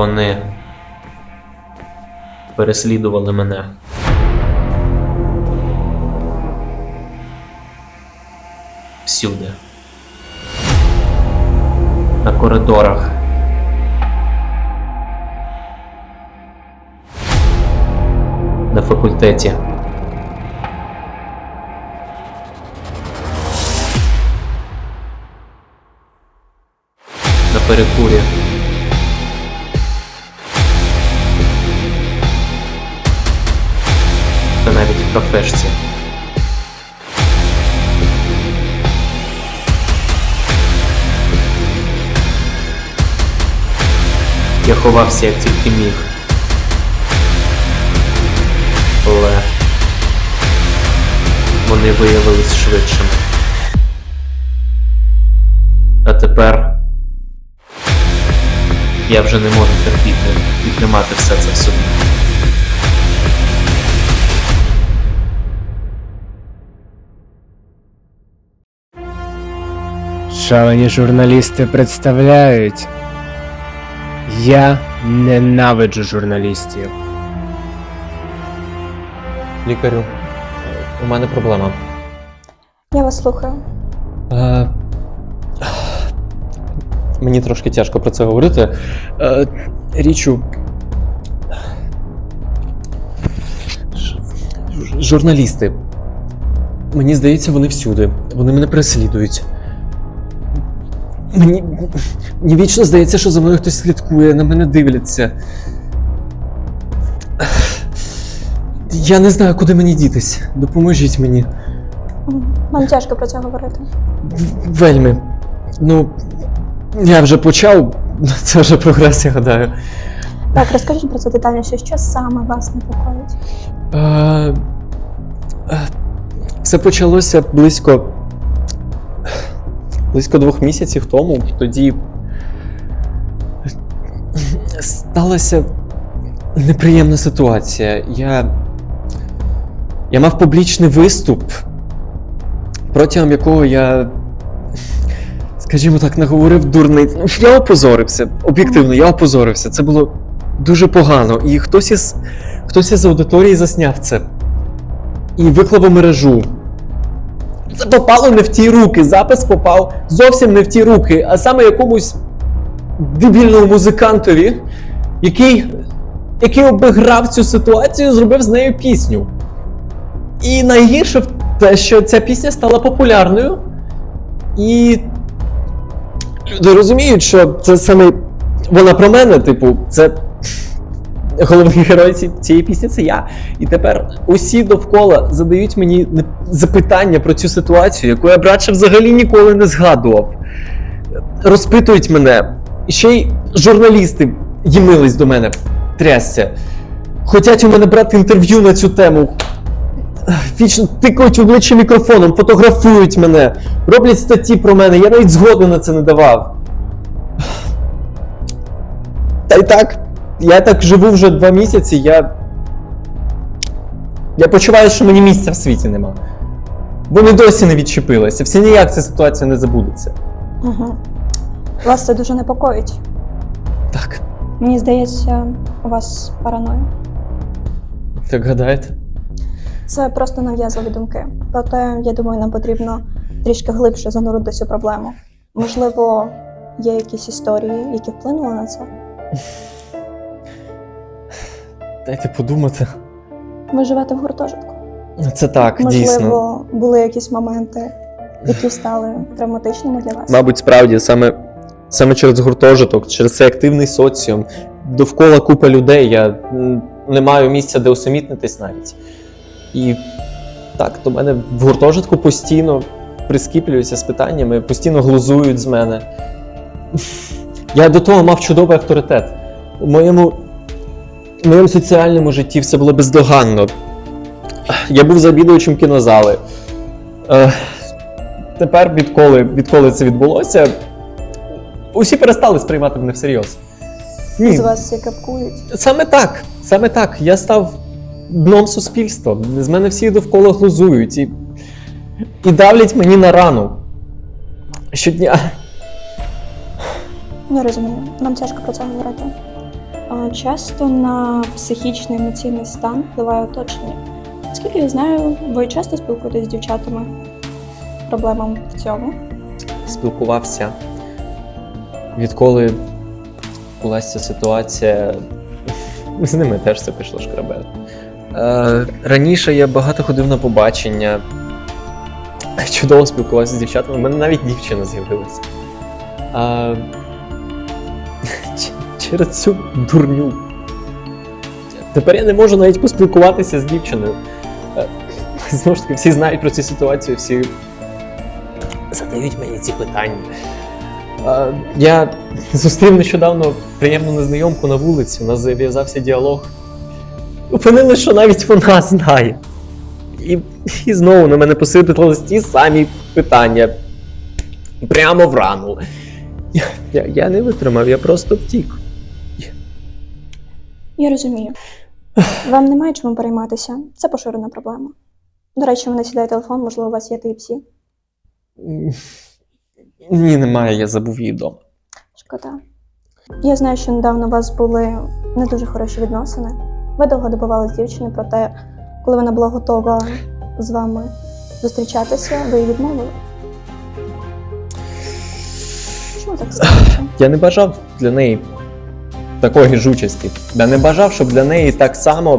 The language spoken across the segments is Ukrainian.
Вони переслідували мене. Всюди. На коридорах. На факультеті. На перекурі. Кафешці. Я ховався як тільки міг. Але вони виявились швидшими. А тепер я вже не можу терпіти і тримати все це в собі. Шалені журналісти представляють. Я ненавиджу журналістів. Лікарю, у мене проблема. Я вас слухаю. Е, мені трошки тяжко про це говорити. Е, річу. Ж- ж- Журналісти. Мені здається, вони всюди. Вони мене переслідують. Мені, мені вічно здається, що за мною хтось слідкує, на мене дивляться. Я не знаю, куди мені дітись. Допоможіть мені. М, Вам тяжко про це говорити. Вельми. Ну, я вже почав, це вже прогрес, я гадаю. Так, розкажіть про це детальніше, що саме вас непокоїть? Е, е, Все почалося близько. Близько двох місяців тому. Тоді сталася неприємна ситуація. Я. Я мав публічний виступ, протягом якого я. Скажімо так, наговорив дурниць. Ну, я опозорився. Об'єктивно, я опозорився. Це було дуже погано. І хтось із, хтось із аудиторії засняв це і виклав у мережу. Це попало не в ті руки. Запис попав зовсім не в ті руки, а саме якомусь дебільному музикантові, який, який обіграв цю ситуацію, зробив з нею пісню. І найгірше те, що ця пісня стала популярною. І люди розуміють, що це саме вона про мене, типу, це головний герой ці- цієї пісні це я. І тепер усі довкола задають мені запитання про цю ситуацію, яку я братше взагалі ніколи не згадував. Розпитують мене. Ще й журналісти їмились до мене, трясся. Хотять у мене брати інтерв'ю на цю тему. Вічно тикають обличчя мікрофоном, фотографують мене, роблять статті про мене. Я навіть згоди на це не давав. Та й так, я так живу вже два місяці, я. Я почуваю, що мені місця в світі нема. Вони досі не відчепилися, всі ніяк ця ситуація не забудеться. Угу. Вас це дуже непокоїть. Так, Мені здається, у вас параноя. так гадаєте? Це просто нав'язливі думки. Проте, я думаю, нам потрібно трішки глибше занурити цю проблему. Можливо, є якісь історії, які вплинули на це. Дайте подумати. Ви живете в гуртожитку. Це так, Можливо, дійсно. були якісь моменти, які стали травматичними для вас. Мабуть, справді, саме, саме через гуртожиток, через цей активний соціум, довкола купа людей, я не маю місця, де усамітнитись навіть. І так, до мене в гуртожитку постійно прискіплюються з питаннями, постійно глузують з мене. Я до того мав чудовий авторитет. У моєму, у моєму соціальному житті все було бездоганно. Я був завідувачем кінозали. Е, тепер, відколи, відколи це відбулося, усі перестали сприймати мене всерйоз. Ні, З вас всі капкують. саме так. Саме так. Я став дном суспільства. З мене всі довкола глузують і, і давлять мені на рану. Щодня. Я розумію, нам тяжко про це говорити. Часто на психічний емоційний стан впливає оточення. Скільки я знаю, ви часто спілкуєтесь з дівчатами? Проблемам в цьому? Спілкувався. Відколи була ця ситуація, з ними теж все пішло шкребет. Е, раніше я багато ходив на побачення, чудово спілкувався з дівчатами. У мене навіть дівчина з'явилася. Ч- через цю дурню. Тепер я не можу навіть поспілкуватися з дівчиною. Е, Знову ж таки, всі знають про цю ситуацію, всі задають мені ці питання. Е, Я зустрів нещодавно приємну незнайомку на вулиці, у нас зав'язався діалог. Опинилось, що навіть вона знає. І, і знову на мене посипались ті самі питання. Прямо в рану. Я, я, я не витримав, я просто втік. Я розумію. Вам немає чому перейматися. Це поширена проблема. До речі, мене сідає телефон, можливо, у вас є типсі. Ні, немає, я забув її вдома. Шкода. Я знаю, що недавно у вас були не дуже хороші відносини. Ви довго добивались дівчини, проте, коли вона була готова з вами зустрічатися, ви їй відмовили. Чому так сталося? Я не бажав для неї такої жучості. Я не бажав, щоб для неї так само.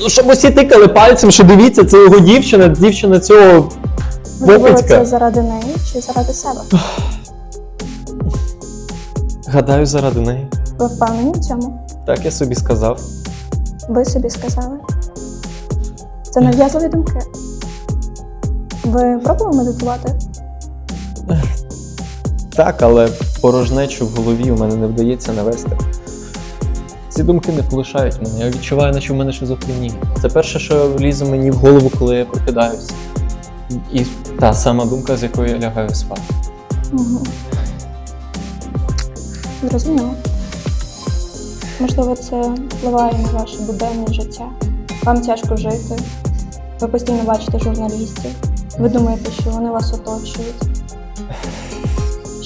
Ну, щоб усі тикали пальцем, що дивіться, це його дівчина, дівчина цього Попицька. це заради неї чи заради себе? Гадаю, заради неї. Ви впевнені в цьому? Так я собі сказав. Ви собі сказали. Це нав'язливі думки. Ви пробували медитувати? Так, але порожнечу в голові у мене не вдається навести. Ці думки не полишають мене. Я відчуваю, наче в мене шизофренія. Це перше, що лізе мені в голову, коли я прокидаюся. І та сама думка, з якою я лягаю спати. Угу. Зрозуміло. Можливо, це впливає на ваше буденне життя. Вам тяжко жити. Ви постійно бачите журналістів. Ви думаєте, що вони вас оточують.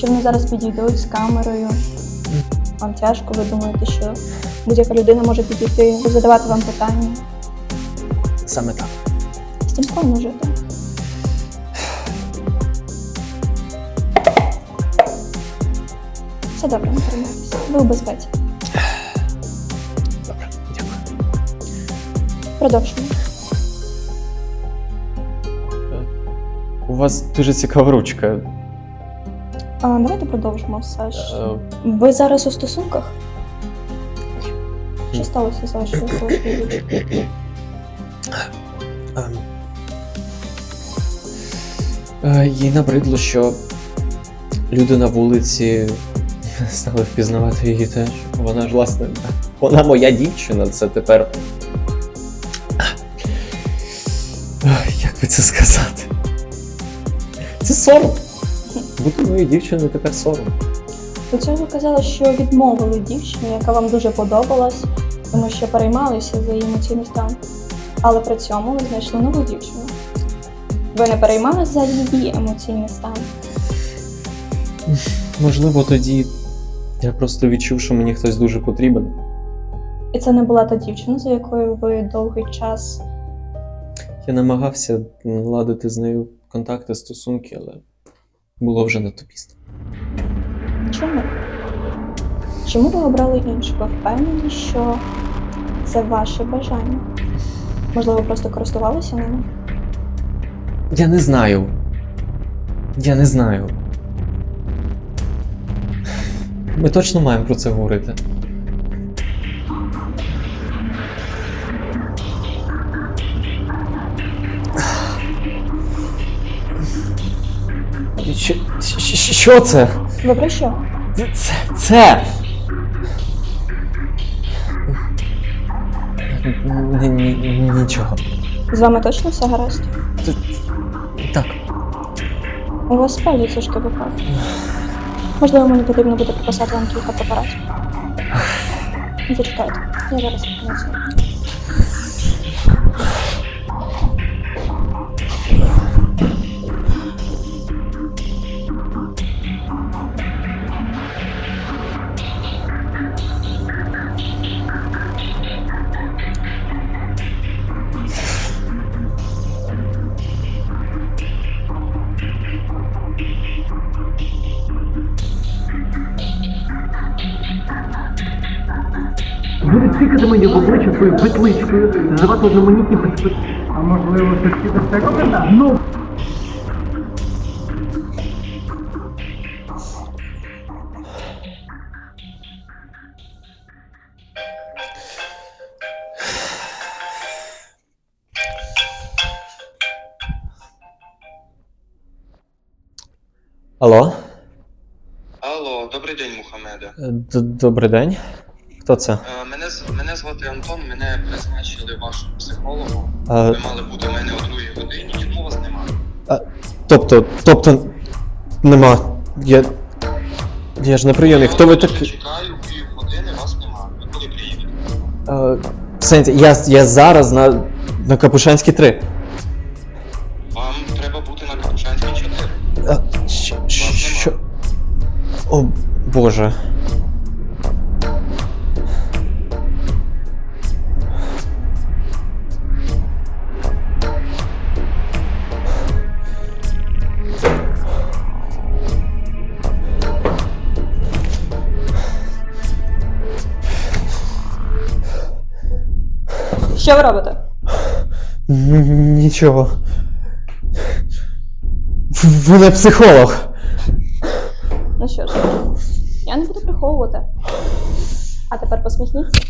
Що вони зараз підійдуть з камерою. Вам тяжко, ви думаєте, що будь-яка людина може підійти і задавати вам питання. Саме так. З цим складно жити. Все добре, не переймайтеся. Ви у безпеці. Добре, дякую. Продовжуємо. У вас дуже цікава ручка. А, давайте продовжимо все ж. Е, Ви зараз у стосунках? Що сталося з вашою колишньою? Ем. Е, Їй набридло, що люди на вулиці стали впізнавати її теж. Вона ж, власне, вона моя дівчина, це тепер. Як би це сказати? Це сором. Бути моєю дівчиною тепер сором. До цього ви казали, що відмовили дівчині, яка вам дуже подобалась, тому що переймалися за її емоційний стан. Але при цьому ви знайшли нову дівчину. Ви не переймалися за її емоційний стан. Можливо, тоді я просто відчув, що мені хтось дуже потрібен. І це не була та дівчина, за якою ви довгий час. Я намагався наладити з нею контакти, стосунки, але було вже не пізно. Чому? Чому ви обрали іншу? Ви впевнені, що це ваше бажання? Можливо, ви просто користувалися ними? Я не знаю. Я не знаю. Ми точно маємо про це говорити. Що, що, що це? Ви про що? Це. Це. Ні- ні- Нічого. З вами точно все гаразд? Так. У вас справді тяжкий випадок. Можливо, мені потрібно буде прописати вам кілька препаратів. Зачекайте, я зараз принесу. Будуть тикати мені в обличчя своєю петличкою, задавати одноманітні питання. А можливо, сусіда з цього питання? Ну, Алло? Алло, добрий день, Мухаммеде. Е, д- Добрий день. Хто це? Е, Мене, мене звати Антон, мене призначили вашим психологом. А, Ви мали бути в мене о другій годині, чому вас немає? тобто, тобто, нема. Я. Я ж не прийомний. Хто ви Я чекаю, пів години вас немає. Ви коли приїдете? Сенсі, я, я зараз на, на Капушанській 3. Вам треба бути на Капушанській 4. А, що, що? О, Боже. Що ви робите? Нічого. Ви не психолог. Ну що ж, я не буду приховувати. А тепер посміхніться.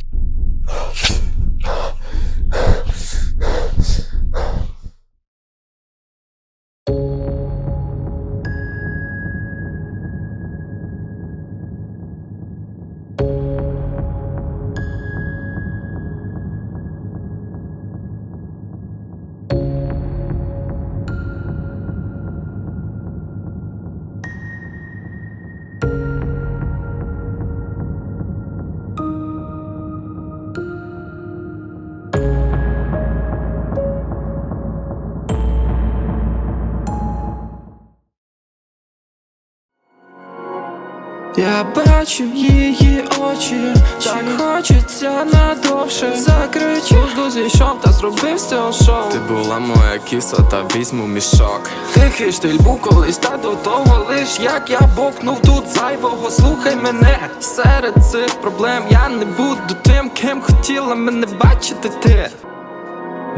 Бачу її очі, так хочеться надовше Закричу, жду зійшов та зробив з цього шоу. Ти була моя кіса, та візьму мішок. Тихий штиль був колись, та до того лиш як я бокнув тут зайвого, слухай мене Серед цих проблем я не буду тим, ким хотіла мене бачити ти.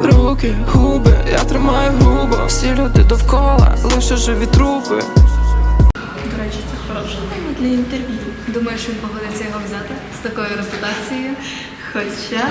Руки, губи, я тримаю грубо, всі люди довкола, лише живі трупи це для інтерв'ю. Думаєш, він погодиться його взяти з такою репутацією? Хоча